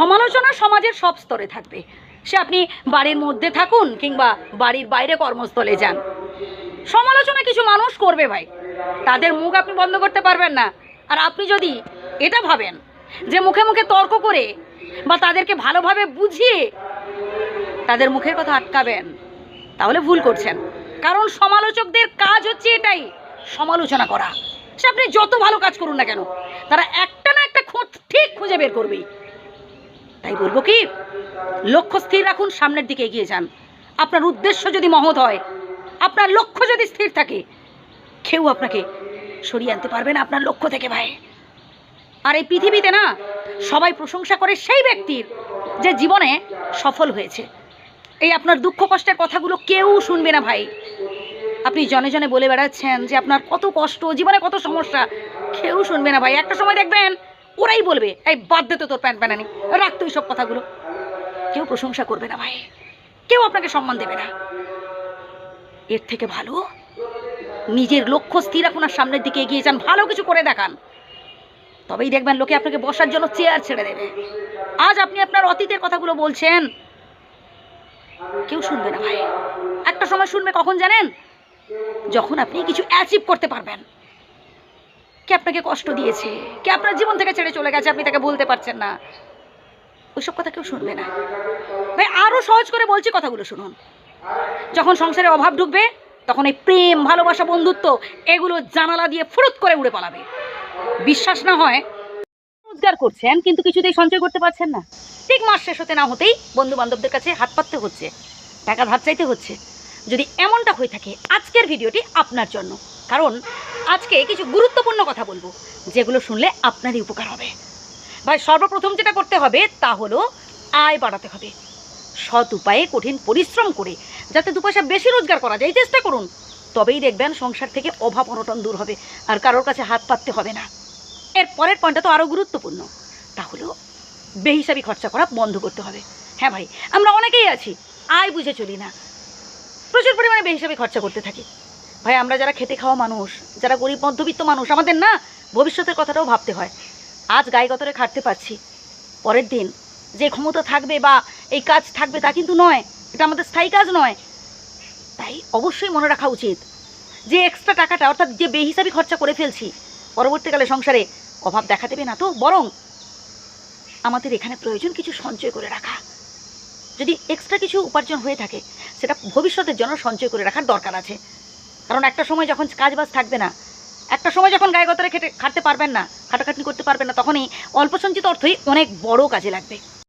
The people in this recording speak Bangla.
সমালোচনা সমাজের সব স্তরে থাকবে। সে আপনি বাড়ির মধ্যে থাকুন কিংবা বাড়ির বাইরে কর্মস্থলে যান। সমালোচনা কিছু মানুষ করবে ভাই। তাদের মুখ আপনি বন্ধ করতে পারবেন না। আর আপনি যদি এটা ভাবেন যে মুখে মুখে তর্ক করে বা তাদেরকে ভালোভাবে বুঝিয়ে তাদের মুখের কথা আটকাবেন, তাহলে ভুল করছেন। কারণ সমালোচকদের কাজ হচ্ছে এটাই, সমালোচনা করা। সে আপনি যত ভালো কাজ করুন না কেন, তারা একটা না একটা খোঁজ ঠিক খুঁজে বের করবেই। তাই বলব কি? লক্ষ্য স্থির রাখুন, সামনের দিকে এগিয়ে যান। আপনার উদ্দেশ্য যদি মহৎ হয়, আপনার লক্ষ্য যদি স্থির থাকে, কেউ আপনাকে সরিয়ে আনতে পারবে না আপনার লক্ষ্য থেকে, ভাই। আর এই পৃথিবীতে না, সবাই প্রশংসা করে সেই ব্যক্তির যে জীবনে সফল হয়েছে। এই আপনার দুঃখ কষ্টের কথাগুলো কেউ শুনবে না, ভাই। আপনি জনে জনে বলে বেড়াচ্ছেন যে আপনার কত কষ্ট, জীবনে কত সমস্যা, কেউ শুনবে না, ভাই। একটা সময় দেখবেন ওরাই বলবে, এই, বাদ দে তো তোর প্যান্ট প্যানানি, রাখ তুই সব কথাগুলো। কেউ প্রশংসা করবে না ভাই, কেউ আপনাকে সম্মান দেবে না। এর থেকে ভালো, নিজের লক্ষ্য স্থির রাখুন আর সামনের দিকে এগিয়ে যান, ভালো কিছু করে দেখান। তবেই দেখবেন লোকে আপনাকে বসার জন্য চেয়ার ছেড়ে দেবে। আজ আপনি আপনার অতীতের কথাগুলো বলছেন, কেউ শুনবে না ভাই। একটা সময় শুনবে কখন জানেন? যখন আপনি কিছু অ্যাচিভ করতে পারবেন। কে আপনাকে কষ্ট দিয়েছে? কে আপনার জীবন থেকে ছেড়ে চলে গেছে? আপনি তাকে বলতে পারছেন না। ওইসব কথা কেউ শুনবে না। ভাই আরও সহজ করে বলছি কথাগুলো শুনুন। যখন সংসারে অভাব ঢুকবে, তখন এই প্রেম, ভালোবাসা, বন্ধুত্ব, এগুলো জানালা দিয়ে ফুরুত করে উড়ে পালাবে। বিশ্বাস না হয়, রোজগার করছেন, কিন্তু কিছুতেই সঞ্চয় করতে পারছেন না। ঠিক মাস শেষ হতে না হতেই বন্ধু বান্ধবদের কাছে হাত পাততে হচ্ছে, টাকা ধার চাইতে হচ্ছে। যদি এমনটা হয়ে থাকে, আজকের ভিডিওটি আপনার জন্য। কারণ আজকে কিছু গুরুত্বপূর্ণ কথা বলব, যেগুলো শুনলে আপনারই উপকার হবে। ভাই, সর্বপ্রথম যেটা করতে হবে, তা হলো আয় বাড়াতে হবে। সৎ উপায়ে কঠিন পরিশ্রম করে যাতে দু পয়সা বেশি রোজগার করা যায় চেষ্টা করুন। তবেই দেখবেন সংসার থেকে অভাব অনটন দূর হবে আর কারোর কাছে হাত পাততে হবে না। এর পরের পয়েন্টটা তো আরও গুরুত্বপূর্ণ, তা হলো বেহিসাবি খরচা করা বন্ধ করতে হবে। হ্যাঁ ভাই, আমরা অনেকেই আছি, আয় বুঝে চলি না। প্রচুর পরিমাণে বেহিসাবি খরচা করতে থাকি। ভাই, আমরা যারা খেটে খাওয়া মানুষ, যারা গরিব মধ্যবিত্ত মানুষ, আমাদের না ভবিষ্যতের কথাটাও ভাবতে হয়। আজ গায়ে খাটতে পারছি। পরের দিন যে ক্ষমতা থাকবে বা এই কাজ থাকবে তা কিন্তু নয়, এটা আমাদের স্থায়ী কাজ নয়। তাই অবশ্যই মনে রাখা উচিত যে এক্সট্রা টাকাটা, অর্থাৎ যে বেহিসাবি খরচা করে ফেলছি, পরবর্তীকালে সংসারে অভাব দেখা দেবে না তো, বরং আমাদের এখানে প্রয়োজন কিছু সঞ্চয় করে রাখা। যদি এক্সট্রা কিছু উপার্জন হয়ে থাকে, সেটা ভবিষ্যতের জন্য সঞ্চয় করে রাখার দরকার আছে। কারণ একটা সময় যখন কাজ বাজ থাকবে না, একটা সময় যখন গায়ে গতরে খেটে খাটতে পারবেন না, খাটাখাটনি করতে পারবেন না, তখনই অল্প সঞ্চিত অর্থই অনেক বড় কাজে লাগবে।